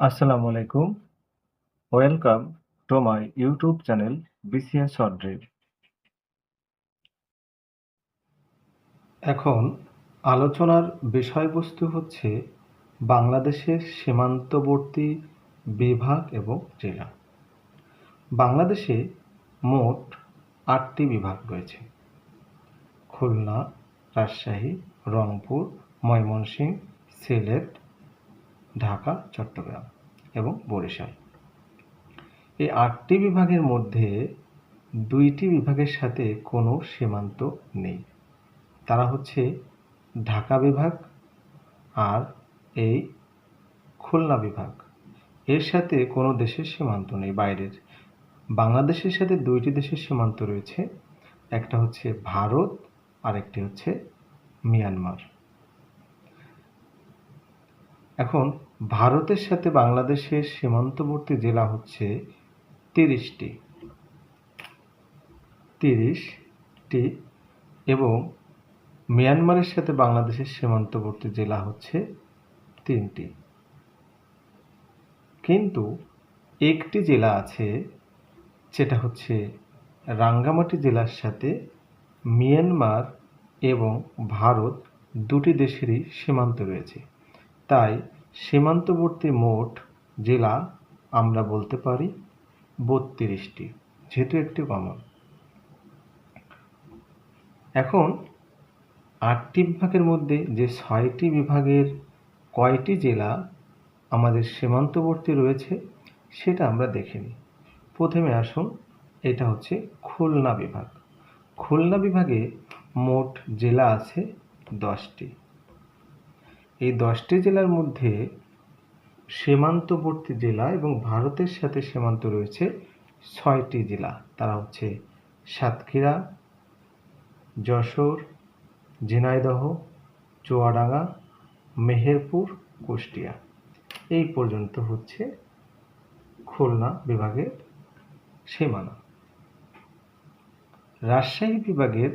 আসসালামু আলাইকুম। Welcome to my YouTube channel BCS short. এখন আলোচনার বিষয়বস্তু হচ্ছে বাংলাদেশের সীমান্তবর্তী বিভাগ এবং জেলা। বাংলাদেশে মোট আটটি বিভাগ রয়েছে। খুলনা, রাজশাহী, রংপুর, ময়মনসিংহ, সিলেট, ঢাকা, চট্টগ্রাম এবং বরিশাল। এই আটটি বিভাগের মধ্যে দুইটি বিভাগের সাথে কোনো সীমান্ত নেই। তারা হচ্ছে ঢাকা বিভাগ আর এই খুলনা বিভাগ। এর সাথে কোনো দেশের সীমান্ত নেই বাইরের। বাংলাদেশের সাথে দুইটি দেশের সীমান্ত রয়েছে। একটা হচ্ছে ভারত আর একটি হচ্ছে মিয়ানমার। এখন ভারতের সাথে বাংলাদেশের সীমান্তবর্তী জেলা হচ্ছে তিরিশটি। তিরিশটি এবং মিয়ানমারের সাথে বাংলাদেশের সীমান্তবর্তী জেলা হচ্ছে তিনটি। কিন্তু একটি জেলা আছে যেটা হচ্ছে রাঙ্গামাটি জেলার সাথে মিয়ানমার এবং ভারত দুটি দেশেরই সীমান্ত রয়েছে। তাই সীমান্তবর্তী মোট জেলা আমরা বলতে পারি বত্রিশটি, যেহেতু একটি কমন এখন আটটি বিভাগের মধ্যে যে ছয়টি বিভাগের কয়টি জেলা আমাদের সীমান্তবর্তী রয়েছে, সেটা আমরা দেখে নিই। প্রথমে আসুন, এটা হচ্ছে খুলনা বিভাগ। খুলনা বিভাগে মোট জেলা আছে দশটি। এই দশটি জেলার মধ্যে সীমান্তবর্তী জেলা এবং ভারতের সাথে সীমান্ত রয়েছে ছয়টি জেলা। তারা হচ্ছে সাতক্ষীরা, যশোর, ঝিনাইদহ, চুয়াডাঙ্গা, মেহেরপুর, কুষ্টিয়া। এই পর্যন্ত হচ্ছে খুলনা বিভাগের সীমানা। রাজশাহী বিভাগের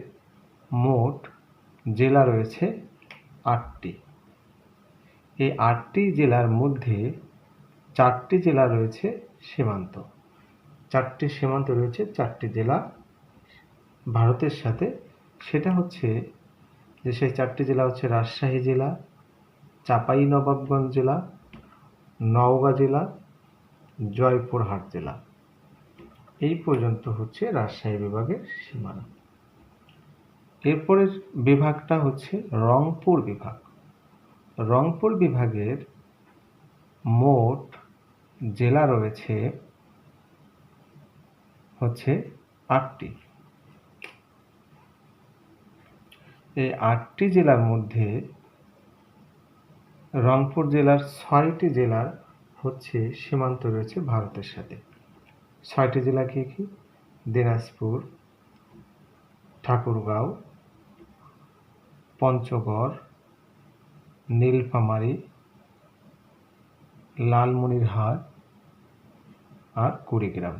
মোট জেলা রয়েছে আটটি। এই আটটি জেলার মধ্যে চারটি জেলা রয়েছে সীমান্ত। চারটি সীমান্ত রয়েছে চারটি জেলা ভারতের সাথে। সেটা হচ্ছে যে সেই চারটি জেলা হচ্ছে রাজশাহী জেলা চাপাই নবাবগঞ্জ জেলা, নওগাঁ জেলা, জয়পুরহাট জেলা। এই পর্যন্ত হচ্ছে রাজশাহী বিভাগের সীমানা। এরপরের বিভাগটা হচ্ছে রংপুর বিভাগ। রংপুর বিভাগের মোট জেলা রয়েছে হচ্ছে আটটি। এই আটটি জেলার মধ্যে রংপুর জেলার ছয়টি জেলার হচ্ছে সীমান্ত রয়েছে ভারতের সাথে। ছয়টি জেলা কী কী? দিনাজপুর, ঠাকুরগাঁও, পঞ্চগড় নীলফামারী, লালমনিরহাট আর কুড়িগ্রাম।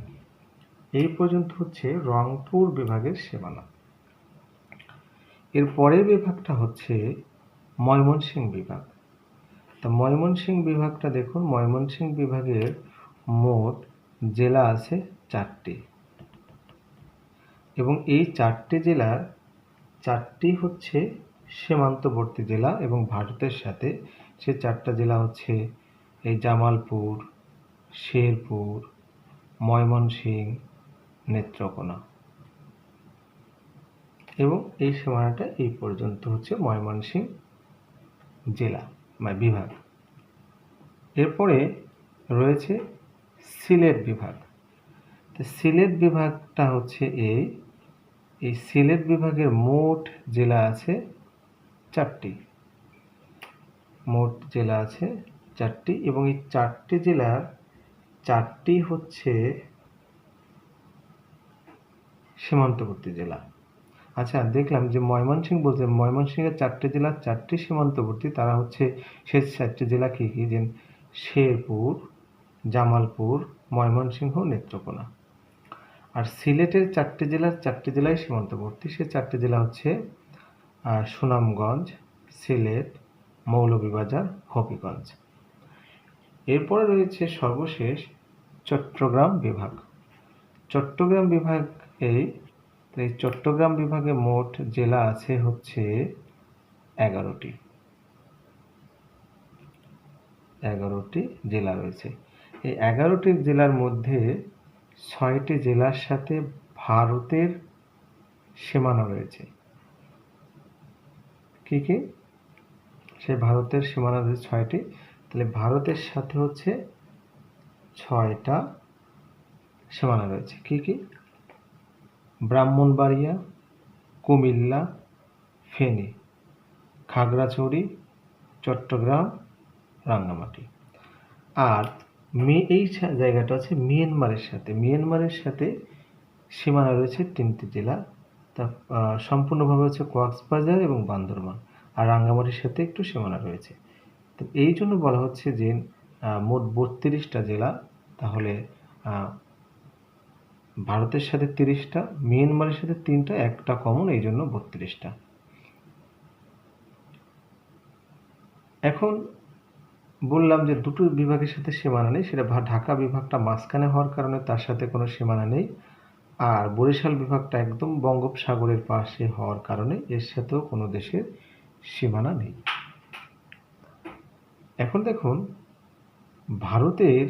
এই পর্যন্ত হচ্ছে রংপুর বিভাগের সীমানা। এর পরের বিভাগটা হচ্ছে ময়মনসিংহ বিভাগ। তা ময়মনসিংহ বিভাগটা দেখুন, ময়মনসিংহ বিভাগের মোট জেলা আছে চারটি। এবং এই চারটি জেলার চারটি হচ্ছে সীমান্তবর্তী জেলা এবং ভারতের সাথে সে চারটা জেলা হচ্ছে এই জামালপুর, শেরপুর ময়মনসিংহ নেত্রকোনা। এবং এই সীমানাটা এই পর্যন্ত হচ্ছে ময়মনসিংহ জেলা বা বিভাগ। এরপরে রয়েছে সিলেট বিভাগ। তো সিলেট বিভাগটা হচ্ছে এই। এই সিলেট বিভাগের মোট জেলা আছে চারটি। মোট জেলা আছে চারটি এবং এই চারটি জেলার চারটি হচ্ছে সীমান্তবর্তী জেলা। আচ্ছা দেখলাম যে ময়মনসিংহ বলতে ময়মনসিংহের চারটি জেলার চারটি সীমান্তবর্তী, তারা হচ্ছে সে চারটি জেলা কী কী যে শেরপুর, জামালপুর, ময়মনসিংহ, নেত্রকোনা। আর সিলেটের চারটি জেলার চারটি জেলায় সীমান্তবর্তী, সে চারটি জেলা হচ্ছে সুনামগঞ্জ, সিলেট, মৌলভীবাজার, হবিগঞ্জ। এরপরে রয়েছে সর্বশেষ চট্টগ্রাম বিভাগ। চট্টগ্রাম বিভাগ, এই চট্টগ্রাম বিভাগে মোট জেলা আছে হচ্ছে এগারোটি। এগারোটি জেলা রয়েছে। এই এগারোটি জেলার মধ্যে ছয়টি জেলার সাথে ভারতের সীমানা রয়েছে। কি কি? সে ভারতের সীমানা রয়েছে ছয়টি। তাহলে ভারতের সাথে হচ্ছে ছয়টা সীমানা রয়েছে। কি কি? ব্রাহ্মণবাড়িয়া, কুমিল্লা, ফেনী, খাগড়াছড়ি, চট্টগ্রাম, রাঙ্গামাটি। আর মে, এই জায়গাটা আছে মিয়ানমারের সাথে। মিয়ানমারের সাথে সীমানা রয়েছে তিনটি জেলা। তা সম্পূর্ণভাবে হচ্ছে কক্সবাজার এবং বান্দরবান। আর রাঙ্গামাটির সাথে একটু সীমানা রয়েছে। তো এই জন্য বলা হচ্ছে যে মোট বত্রিশটা জেলা, তাহলে ভারতের সাথে তিরিশটা, মিয়ানমারের সাথে তিনটা, একটা কমন, এই জন্য বত্রিশটা। এখন বললাম যে, দুটো বিভাগের সাথে সীমানা নেই, সেটা ঢাকা বিভাগটা মাঝখানে হওয়ার কারণে তার সাথে কোনো সীমানা নেই। আর বরিশাল বিভাগটা একদম বঙ্গোপসাগরের পাশে হওয়ার কারণে এর সাথেও কোনো দেশের সীমানা নেই। এখন দেখুন, ভারতের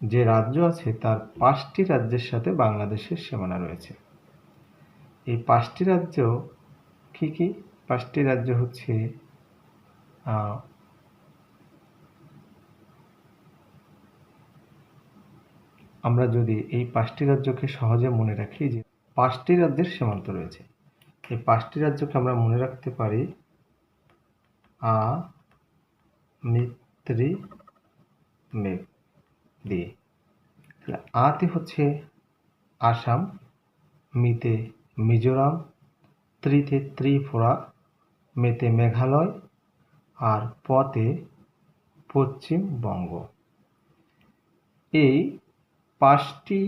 যে রাজ্য আছে, তার পাঁচটি রাজ্যের সাথে বাংলাদেশের সীমানা রয়েছে। এই পাঁচটি রাজ্য কি কি? পাঁচটি রাজ্য হচ্ছে আমরা যদি এই পাঁচটি রাজ্যকে সহজে মনে রাখি যে পাঁচটি রাজ্যের সীমান্ত রয়েছে, এই পাঁচটি রাজ্যকে আমরা মনে রাখতে পারি আ মিত্রি মেঘ দিয়ে তাহলে আতে হচ্ছে আসাম, মিতে মিজোরাম, ত্রিতে ত্রিপুরা, মেতে মেঘালয়, আর পতে পশ্চিমবঙ্গ। এই পাঁচটি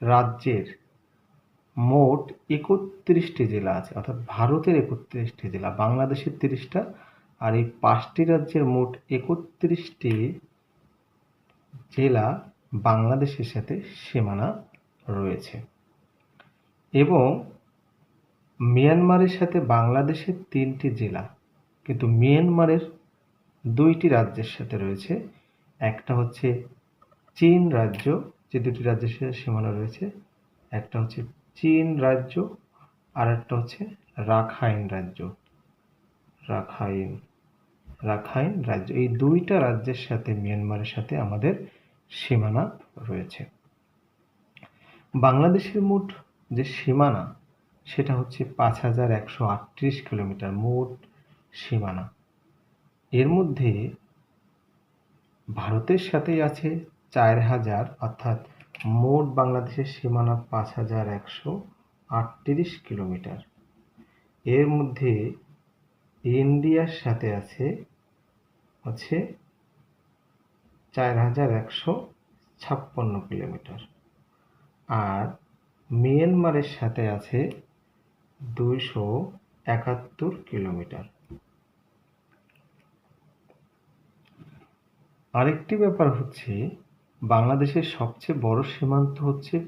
রাজ্যের মোট একত্রিশটি জেলা আছে, অর্থাৎ ভারতের একত্রিশটি জেলা, বাংলাদেশের তিরিশটা, আর এই পাঁচটি রাজ্যের মোট একত্রিশটি জেলা বাংলাদেশের সাথে সীমানা রয়েছে। এবং মিয়ানমারের সাথে বাংলাদেশের তিনটি জেলা, কিন্তু মিয়ানমারের দুইটি রাজ্যের সাথে রয়েছে। একটা হচ্ছে চীন রাজ্য, যে দুটি রাজ্যের সাথে সীমানা রয়েছে, একটা হচ্ছে চীন রাজ্য আর একটা হচ্ছে রাখাইন রাজ্য। রাখাইন রাখাইন রাজ্য। এই দুইটা রাজ্যের সাথে, মিয়ানমারের সাথে আমাদের সীমানা রয়েছে। বাংলাদেশের মোট যে সীমানা, সেটা হচ্ছে পাঁচ হাজার একশো আটত্রিশ কিলোমিটার মোট সীমানা। এর মধ্যে ভারতের সাথেই আছে চার হাজার, অর্থাৎ মোট বাংলাদেশের সীমানা পাঁচ হাজার একশো আটত্রিশ কিলোমিটার। এর মধ্যে ইন্ডিয়ার সাথে আছে হচ্ছে চার হাজার একশো ছাপ্পান্ন কিলোমিটার। আর মিয়ানমারের সাথে আছে দুইশো একাত্তর কিলোমিটার। আরেকটি ব্যাপার হচ্ছে বাংলাদেশের সবচেয়ে বড় সীমান্ত হচ্ছে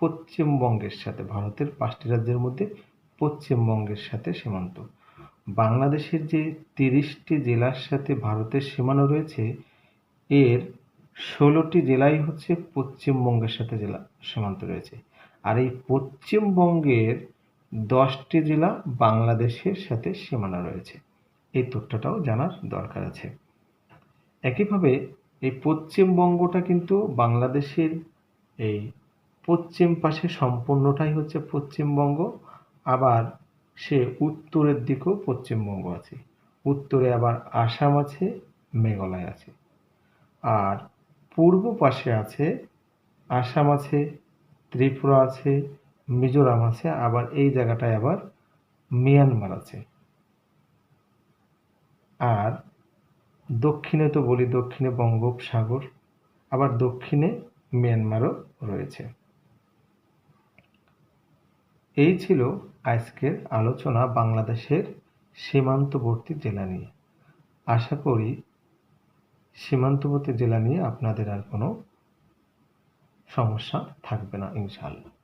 পশ্চিমবঙ্গের সাথে, ভারতের পাঁচটি রাজ্যের মধ্যে পশ্চিমবঙ্গের সাথে সীমান্ত। বাংলাদেশের যে তিরিশটি জেলার সাথে ভারতের সীমানা রয়েছে, এর ষোলোটি জেলাই হচ্ছে পশ্চিমবঙ্গের সাথে জেলা, সীমান্ত রয়েছে। আর এই পশ্চিমবঙ্গের দশটি জেলা বাংলাদেশের সাথে সীমানা রয়েছে। এই তথ্যটাও জানার দরকার আছে। একইভাবে এই পশ্চিমবঙ্গটা কিন্তু বাংলাদেশের এই পশ্চিম পাশে সম্পূর্ণটাই হচ্ছে পশ্চিমবঙ্গ আবার সে উত্তরের দিকেও পশ্চিমবঙ্গ আছে। উত্তরে আবার আসাম আছে, মেঘালয় আছে। আর পূর্ব পাশে আছে, আসাম আছে, ত্রিপুরা আছে, মিজোরাম আছে, আবার এই জায়গাটায় আবার মিয়ানমার আছে। আর দক্ষিণে তো বলি দক্ষিণে বঙ্গোপসাগর, আবার দক্ষিণে মিয়ানমারও রয়েছে। এই ছিল আজকের আলোচনা বাংলাদেশের সীমান্তবর্তী জেলা নিয়ে। আশা করি সীমান্তবর্তী জেলা নিয়ে আপনাদের আর কোনো সমস্যা থাকবে না, ইনশাআল্লাহ।